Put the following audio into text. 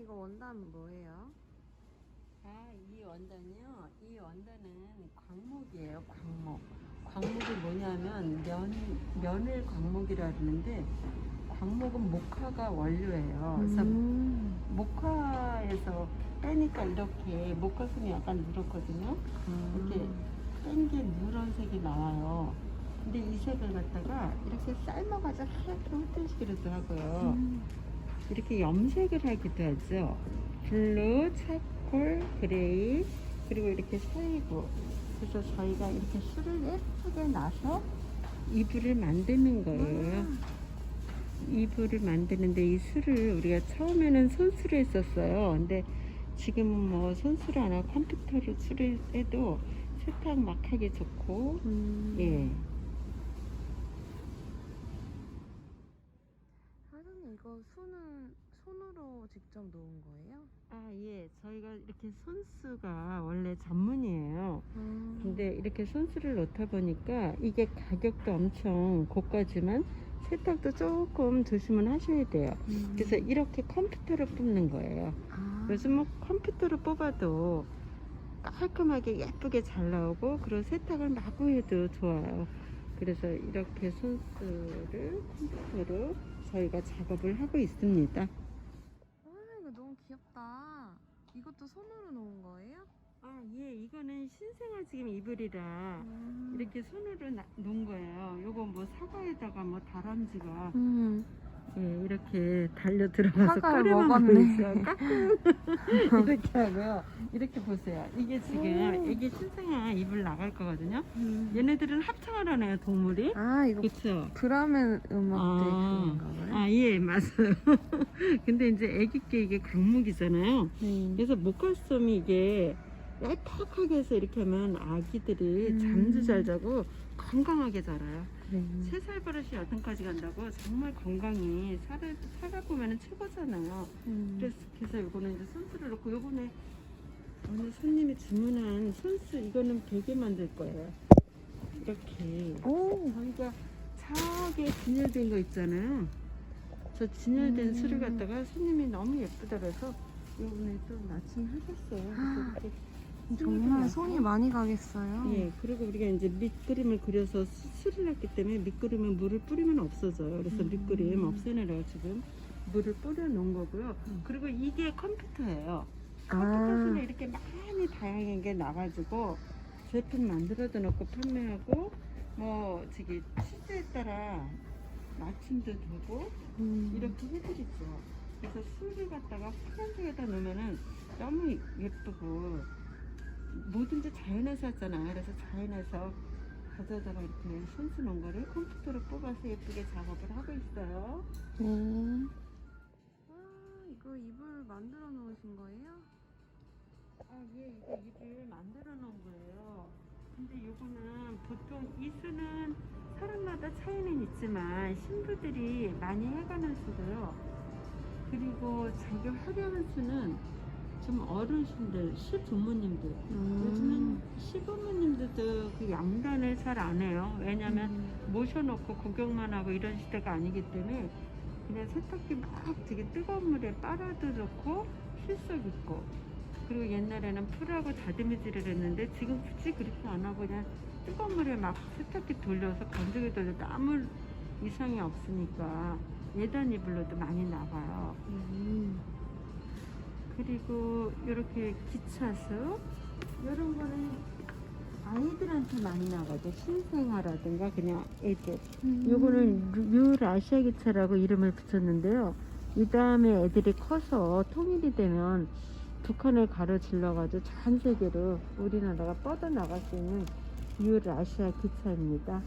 이거 원단 뭐예요? 아, 이 원단이요. 이 원단은 광목이에요. 광목. 광목이 뭐냐면 면 면을 광목이라 그러는데 광목은 목화가 원료예요. 그래서 음. 목화에서 빼니까 이렇게 목화솜이 약간 누렇거든요. 이렇게 뺀 게 누런 색이 나와요. 근데 이 색을 갖다가 이렇게 삶아가지고 하얗게 흩어지기도 하고요. 음. 이렇게 염색을 하기도 하죠. 블루, 차콜, 그레이, 그리고 이렇게 사이고. 그래서 저희가 이렇게 술을 예쁘게 나서 이불을 만드는 거예요. 이불을 만드는데 이 술을 우리가 처음에는 손수로 했었어요. 근데 지금은 뭐 손수로 안 하고 컴퓨터로 술을 해도 세탁 막 하기 좋고, 음. 예. 사장님 이거 손은 손으로 직접 놓은 거예요? 아, 예. 저희가 이렇게 손수가 원래 전문이에요. 음. 근데 이렇게 손수를 놓다 보니까 이게 가격도 엄청 고가지만 세탁도 조금 조심은 하셔야 돼요. 음. 그래서 이렇게 컴퓨터로 뽑는 거예요. 아. 요즘 뭐 컴퓨터로 뽑아도 깔끔하게 예쁘게 잘 나오고 그리고 세탁을 마구 해도 좋아요. 그래서 이렇게 손수를 컴퓨터로 저희가 작업을 하고 있습니다. 아 이거 너무 귀엽다. 이것도 손으로 놓은 거예요? 아, 예, 이거는 신생아 지금 이불이라 음. 이렇게 손으로 나- 놓은 거예요. 요거 뭐 사과에다가 뭐 다람쥐가 음. 예, 이렇게 달려 들어가서 꼬리만 먹었네. 까꿍 이렇게 하고요. 이렇게 보세요. 이게 지금 오. 애기 신생아 이불 나갈 거거든요. 음. 얘네들은 합창을 하네요, 동물이. 아 이거 그렇죠. 브라멘 음악대 아. 그런가 봐요. 아, 예, 맞아요. 근데 이제 애기 게 이게 강목이잖아요. 네. 그래서 목걸솜이 이게 빽빽하게 해서 이렇게 하면 아기들이 음. 잠도 잘 자고 건강하게 자라요. 네. 세살 버릇이 여든까지 간다고 정말 건강히 살아, 살아 보면 최고잖아요. 음. 그래서, 그래서 이거는 이제 손수를 넣고 요번에 오늘 손님이 주문한 손수 이거는 베개 만들 거예요. 이렇게 오. 저희가 저게 진열된 거 있잖아요. 저 진열된 음. 수를 갖다가 손님이 너무 예쁘다 그래서 요번에 또 마침 하셨어요. 정말 손이 많이 가겠어요. 예, 그리고 우리가 이제 밑그림을 그려서 수- 술을 했기 때문에 밑그림에 물을 뿌리면 없어져요. 그래서 음. 밑그림 없애느라고 지금 물을 뿌려 놓은 거고요. 음. 그리고 이게 컴퓨터예요. 아. 컴퓨터에서 이렇게 많이 다양한 게 나가지고 제품 만들어도 놓고 판매하고 뭐 저기 취지에 따라 마침도 두고 음. 이렇게 해드리죠. 그래서 술을 갖다가 파란색에다 놓으면은 너무 예쁘고 뭐든지 자연에서 하잖아요. 그래서 자연에서 가져다가 이렇게 손수 놓은 거를 컴퓨터로 뽑아서 예쁘게 작업을 하고 있어요. 네. 와 이거 이불 만들어 놓으신 거예요? 아, 예, 이거 입을 만들어 놓은 거예요. 근데 요거는 보통 이 수는 사람마다 차이는 있지만 신부들이 많이 해가는 수고요. 그리고 자기 화려한 수는 좀 어르신들, 시부모님들. 음. 요즘은 시부모님들도 그 양단을 잘 안 해요. 왜냐면 음. 모셔놓고 구경만 하고 이런 시대가 아니기 때문에 그냥 세탁기 막 되게 뜨거운 물에 빨아도 좋고 실속 있고 그리고 옛날에는 풀하고 다듬이질을 했는데 지금 굳이 그렇게 안 하고 그냥 뜨거운 물에 막 세탁기 돌려서 건조기 돌려도 아무 이상이 없으니까 예단 이불로도 많이 나가요. 음. 그리고 이렇게 기차수 이런 거는 아이들한테 많이 나가죠. 신생아라든가 그냥 애들. 음. 요거는 유라시아 기차라고 이름을 붙였는데요. 이 다음에 애들이 커서 통일이 되면 북한을 가로질러가지고 전 세계로 우리나라가 뻗어나갈 수 있는 유라시아 기차입니다.